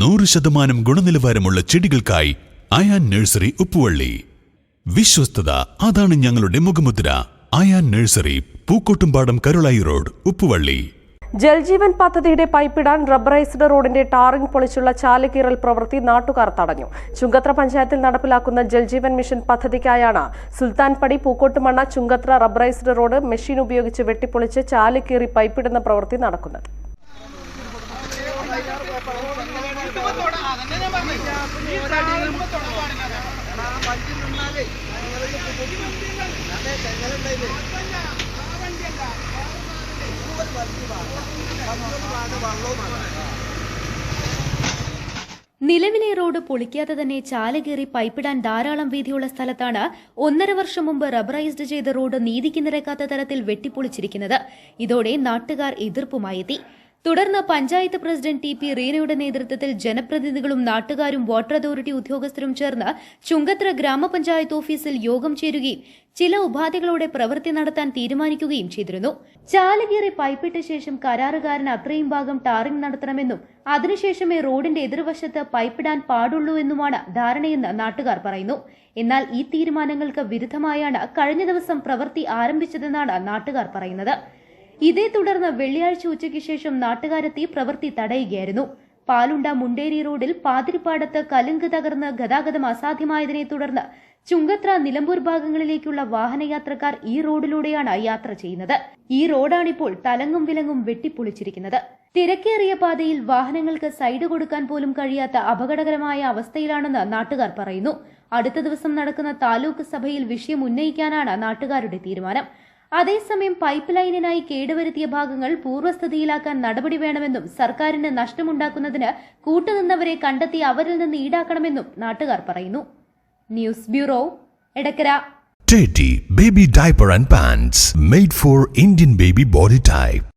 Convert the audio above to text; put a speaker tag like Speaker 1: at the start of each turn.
Speaker 1: നൂറ് ശതമാനം ഗുണനിലവാരമുള്ള ചെടികൾക്കായി അയാൻ നഴ്സറി ഉപ്പുവള്ളി. വിശ്വസ്തത അതാണ് ഞങ്ങളുടെ മുഖമുദ്ര. Ayan nursery Pookkottumpadam Karulai road Uppuvalli.
Speaker 2: ജൽജീവൻ പദ്ധതിയുടെ പൈപ്പിടാൻ റബ്ബറൈസ്ഡ് റോഡിന്റെ ടാറിംഗ് പൊളിച്ചുള്ള ചാലുകീറൽ പ്രവൃത്തി നാട്ടുകാർ തടഞ്ഞു. ചുങ്കത്ര പഞ്ചായത്തിൽ നടപ്പിലാക്കുന്ന ജൽജീവൻ മിഷൻ പദ്ധതിക്കായാണ് Sulthanpadi Pookkottumanna Chungathara rubberised road machine ഉപയോഗിച്ച് വെട്ടിപ്പൊളിച്ച് ചാലുകീറി പൈപ്പിടുന്ന പ്രവൃത്തി നടക്കുന്നത്.
Speaker 3: നിലവിലെ റോഡ് പൊളിക്കാതെ തന്നെ ചാലുകീറി പൈപ്പിടാൻ ധാരാളം വീതിയുള്ള സ്ഥലത്താണ് ഒന്നര വർഷം മുമ്പ് റബ്ബറൈസ്ഡ് ചെയ്ത റോഡ് നീതിക്ക് നിരക്കാത്ത തരത്തിൽ വെട്ടിപ്പൊളിച്ചിരിക്കുന്നത്. ഇതോടെ നാട്ടുകാർ എതിർപ്പുമായി എത്തി തുടർന്ന് പഞ്ചായത്ത് പ്രസിഡന്റ് ടി പി റീനയുടെ നേതൃത്വത്തിൽ ജനപ്രതിനിധികളും നാട്ടുകാരും വാട്ടർ അതോറിറ്റി ഉദ്യോഗസ്ഥരും ചേർന്ന് ചുങ്കത്ര ഗ്രാമപഞ്ചായത്ത് ഓഫീസിൽ യോഗം ചേരുകയും ചില ഉപാധികളോടെ പ്രവൃത്തി നടത്താൻ തീരുമാനിക്കുകയും ചെയ്തിരുന്നു. ചാലകീറി പൈപ്പിട്ട ശേഷം കരാറുകാരൻ അത്രയും ഭാഗം ടാറിംഗ് നടത്തണമെന്നും അതിനുശേഷമേ റോഡിന്റെ എതിർവശത്ത് പൈപ്പിടാൻ പാടുള്ളൂ എന്നുമാണ് ധാരണയെന്ന് നാട്ടുകാർ പറയുന്നു. എന്നാൽ ഈ തീരുമാനങ്ങൾക്ക് വിരുദ്ധമായാണ് കഴിഞ്ഞ ദിവസം പ്രവൃത്തി ആരംഭിച്ചതെന്നാണ് നാട്ടുകാർ പറയുന്നത്. ഇതേ തുടർന്ന് വെള്ളിയാഴ്ച ഉച്ചയ്ക്ക് ശേഷം നാട്ടുകാരെത്തി പ്രവൃത്തി തടയുകയായിരുന്നു. പാലുണ്ട മുണ്ടേരി റോഡിൽ പാതിരിപ്പാടത്ത് കലുങ്ക് തകർന്ന് ഗതാഗതം അസാധ്യമായതിനെ തുടർന്ന് ചുങ്കത്ര നിലമ്പൂർ ഭാഗങ്ങളിലേക്കുള്ള വാഹനയാത്രക്കാർ ഈ റോഡിലൂടെയാണ് യാത്ര ചെയ്യുന്നത്. ഈ റോഡാണിപ്പോൾ തലങ്ങും വിലങ്ങും വെട്ടിപ്പൊളിച്ചിരിക്കുന്നത്. തിരക്കേറിയ പാതയിൽ വാഹനങ്ങൾക്ക് സൈഡ് കൊടുക്കാൻ പോലും കഴിയാത്ത അപകടകരമായ അവസ്ഥയിലാണെന്ന് നാട്ടുകാർ പറയുന്നു. അടുത്ത ദിവസം നടക്കുന്ന താലൂക്ക് സഭയിൽ വിഷയം ഉന്നയിക്കാനാണ് നാട്ടുകാരുടെ തീരുമാനം. അതേസമയം പൈപ്പ് ലൈനിനായി കേടുവരുത്തിയ ഭാഗങ്ങൾ പൂർവസ്ഥിതിയിലാക്കാൻ നടപടി വേണമെന്നും സർക്കാരിന് നഷ്ടമുണ്ടാക്കുന്നതിന് കൂട്ടുനിന്നവരെ കണ്ടെത്തി അവരിൽ നിന്ന് ഈടാക്കണമെന്നും നാട്ടുകാർ പറയുന്നു news bureau Edakkara
Speaker 4: Teddy Baby Diaper and Pants made for Indian baby body type.